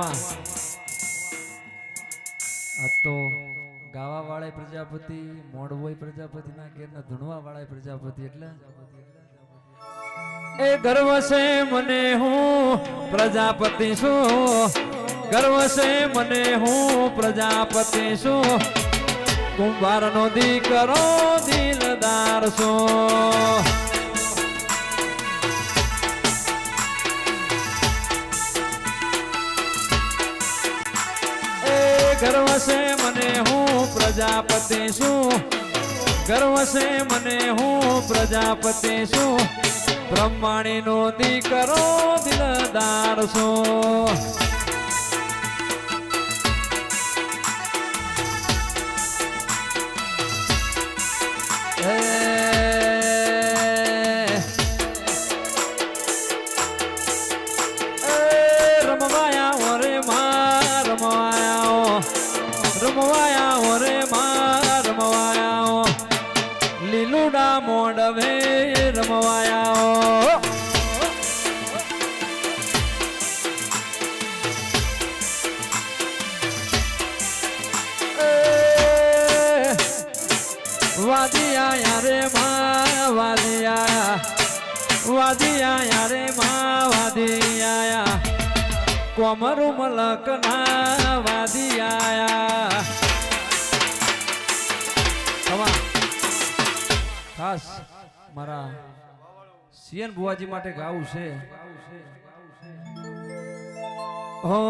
આ તો ગાવા વાળા પ્રજાપતિ, મોડવોય પ્રજાપતિ ના ઘેર ના ધૂણવા વાળા પ્રજાપતિ એટલે? એ ગર્વ છે મને હું પ્રજાપતિ છું. ગર્વ છે મને હું પ્રજાપતિ છું. કુંભાર નો દીકરો દિલદાર છું. પ્રજાપતિ શું ગર્વ છે મને હું પ્રજાપતિ શું બ્રહ્માણી નો દીકરો દિલદાર છું. વાદિયા રે, માં વાદિયા કોમરુ મલક ના વાદિયા ખાસ મારા સીએન બુવાજી માટે ગાવું છે. હો,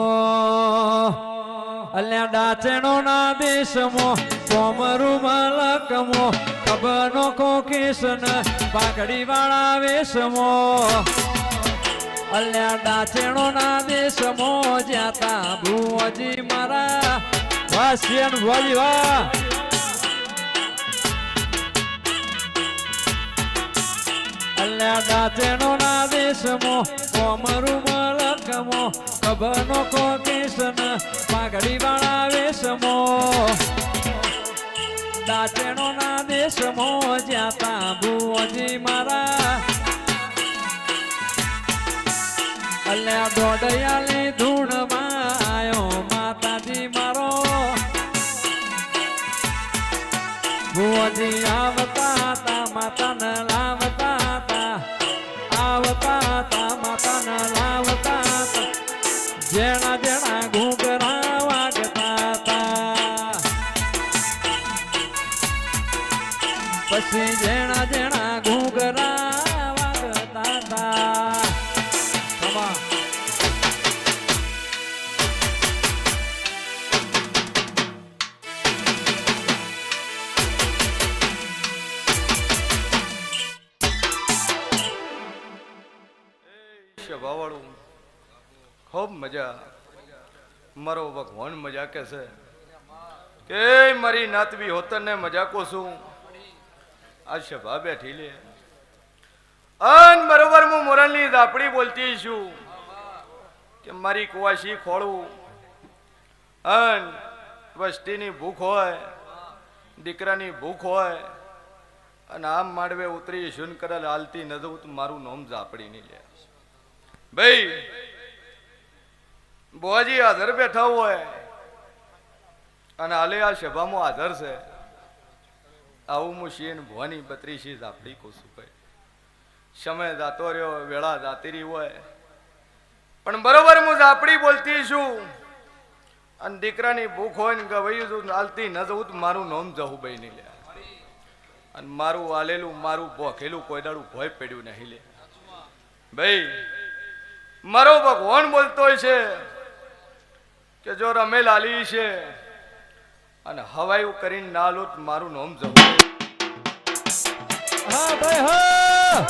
અલ્યા ડાચણો ના દેશમો કોમરુ મલકમો કબનો કોકેશન પાઘડી વાળા વેશમો. અલ્યા ડાચણો ના દેશમો જાતા ભુવજી મારા વાસ્યન ભુવજી વાહ ડાચણો ના દેશમો કોમરુ મલકમો કો કોકેશન પાઘડી વાળા વેશમો. દાચણો ના દેશમો જાતા ભુવજી મારા. અલ્યા દોડયાલી સ્વભાવવાળું ખૂબ મજા. મારો ભગવાન મજા કે છે. કે મારી નાતવી હોતન મજાકો છું. આ સભા બેઠી લે. અન બરોબર હું મોરલની દાપડી બોલતી છું. કે મારી કુવાસી ખોળું. અન વસ્તીની ભૂખ હોય, દીકરાની ભૂખ હોય, અને આમ માંડવે ઉતરી શુન કરેલ હાલતી ન તો મારું નોમ ઝાપડી નહીં લે. ભાઈ બોજી હાજર બેઠા હોય. અને હાલે આ સભામાં હાજર છે. આવું હું શીન ભવાની બત્રીસી ઝાપડી કોશું ભાઈ. સમય જાતો રહ્યો, વેળા જાતી રહી હોય. પણ બરોબર હું ઝાપડી બોલતી છું. અને દીકરાની ભૂખ હોય ને ગવાયું છું, હાલતી ન જવું તો મારું નોમ જવું ભાઈ નહીં લે. અને મારું આલેલું મારું ભોખેલું કોઈ દાડું ભોય પડ્યું નહીં લે. ભાઈ મારો ભગવાન બોલતો છે કે જો રમે લાલી છે અને હવાયું કરીને ના લો મારું નામ જવું હા, ભાઈ, હા.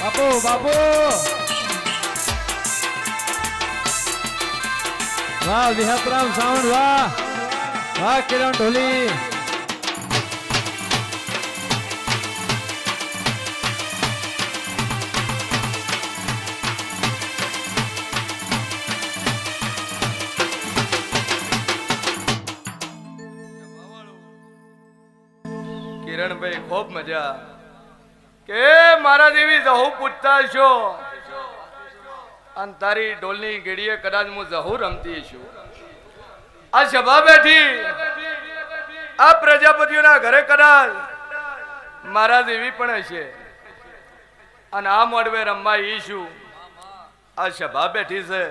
બાપુ બાપુ. વાહ વિહતરામ સાઉન્ડ વાહ. વાહ, કિરણ ઢોલી. મજા કે મારા જેવી જહુ પૂછતા છો? અને તારી ઢોલની ગેડીએ કદાચ હું જહુ રમતી છું. આ સભા બેઠી આ પ્રજાપતિઓના ઘરે કદાચ મારા દેવી પણ હશે. અને આ મોડવે રમવા ઈ આ સભા બેઠી છે.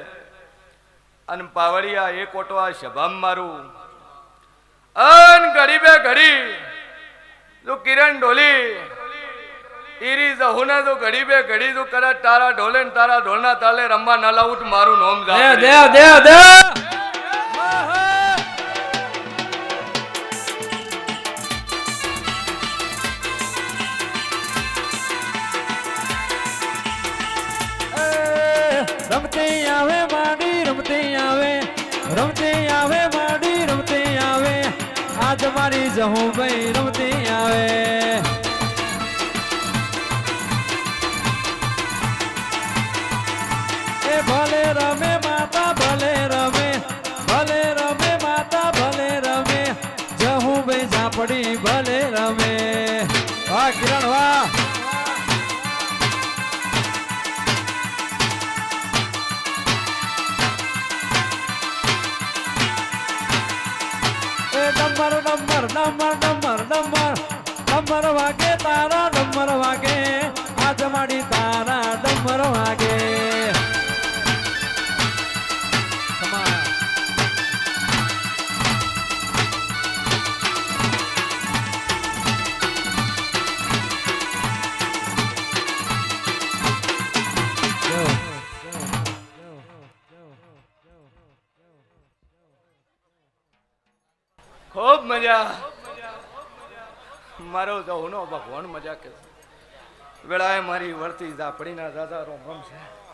અને પાવડિયા એક ઓટો આ સભામાં મારું. અન ઘડી બે ઘડી જો કિરણ ઢોલી ઈરી જહુના જો ઘડી બે ઘડી જો કરે તારા ઢોલે ને તારા ઢોલના તાલે રમવા ના લાવું મારું નોમ જાય. દેવ દેવ દેવ રમતી આવે માડી મારી જહું ભાઈ રમતી આવે. એ ભલે રમે માતા, ભલે રમે ભલે રમે માતા, ભલે રમે. જહું ભાઈ ઝાપડી, ભલે રમે. વાહ કિરણ, વાહ. ડમર ડમર ડમર ડમર ડમર ડમર વાગે તારા ડમર વાગે. આજ માડી તારા ખૂબ મજા. મારો જહુનો ભગવાન મજા કે વેળાએ મારી વર્તી ઝાપડીના દાદા રોમ છે.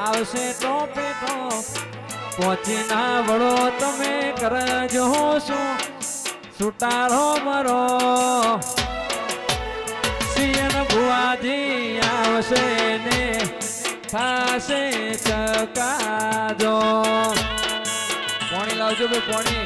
આવશે ટોપે ટોપ પહોંચી ના વળો તમે કરજો શું સુટારો મરો. સિયન ભુવાજી આવશે ને થાશે ચકાજો. પોણી લાવજો ભાઈ, પોણી.